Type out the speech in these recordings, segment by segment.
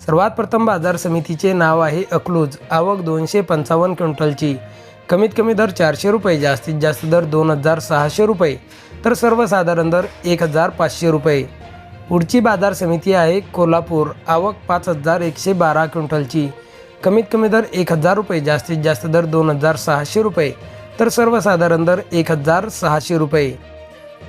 सर्वात प्रथम बाजार समितीचे नाव आहे अकलूज. आवक दोनशे पंचावन्न क्विंटलची. कमीत कमी दर चारशे रुपये जास्तीत जास्त दर दोन हजार सहाशे रुपये तर सर्वसाधारण दर एक हजार पाचशे रुपये. पुढची बाजार समिती आहे कोल्हापूर. आवक पाच हजार एकशे बारा क्विंटलची. कमीत कमी दर एक हजार रुपये जास्तीत जास्त दर दोन हजार सहाशे रुपये तर सर्वसाधारण दर एक हजार सहाशे रुपये.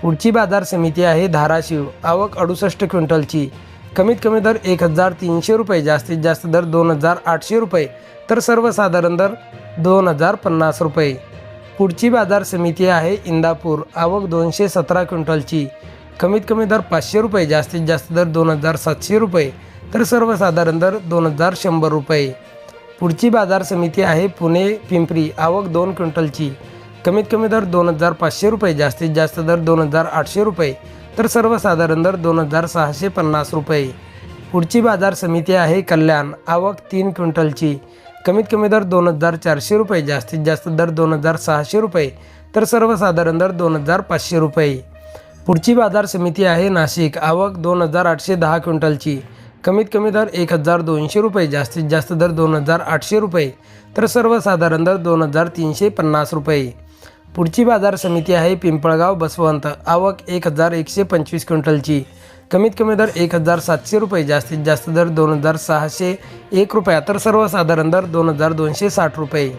पुढची बाजार समिती आहे धाराशिव. आवक अडुसष्ट क्विंटलची. कमीत कमी दर एक हजार तीनशे रुपये जास्तीत जास्त दर दोन हजार आठशे रुपये. तर सर्वसाधारण दर दोन हजार पन्नास रुपये. पुढची बाजार समिती आहे इंदापूर आवक दोनशे सतरा क्विंटलची. कमीत कमी दर पाचशे रुपये जास्तीत जास्त दर दोन हजार सातशे रुपये. तर सर्वसाधारण दर दोन हजार शंभर रुपये. पुढची बाजार समिती आहे पुणे पिंपरी आवक दोन क्विंटलची. कमीत कमी दर दोन हजार पाचशे रुपये जास्तीत जास्त दर दोन हजार आठशे रुपये. तर सर्वसाधारण दर दोन हजार सहाशे पन्नास रुपये. पुढची बाजार समिती आहे कल्याण. आवक तीन क्विंटलची. कमीत कमी दर दोन हजार चारशे रुपये. जास्तीत जास्त दर दोन हजार सहाशे रुपये. तर सर्वसाधारण दर दोन हजार पाचशे रुपये. पुढची बाजार समिती आहे नाशिक. आवक दोन हजार आठशे दहा क्विंटलची. कमीत कमी दर एक हजार दोनशे रुपये. जास्तीत जास्त दर दोन हजार आठशे रुपये. तर सर्वसाधारण दर दोन हजार तीनशे पन्नास रुपये. पुढची बाजार समिती आहे पिंपळगाव बसवंत. आवक एक हजार एकशे पंचवीस क्विंटलची. कमीत कमी दर एक हजार सातशे रुपये जास्तीत जास्त दर दोन हजार सहाशे एक रुपया. तर सर्वसाधारण दर दोन हजार दोनशे साठ रुपये.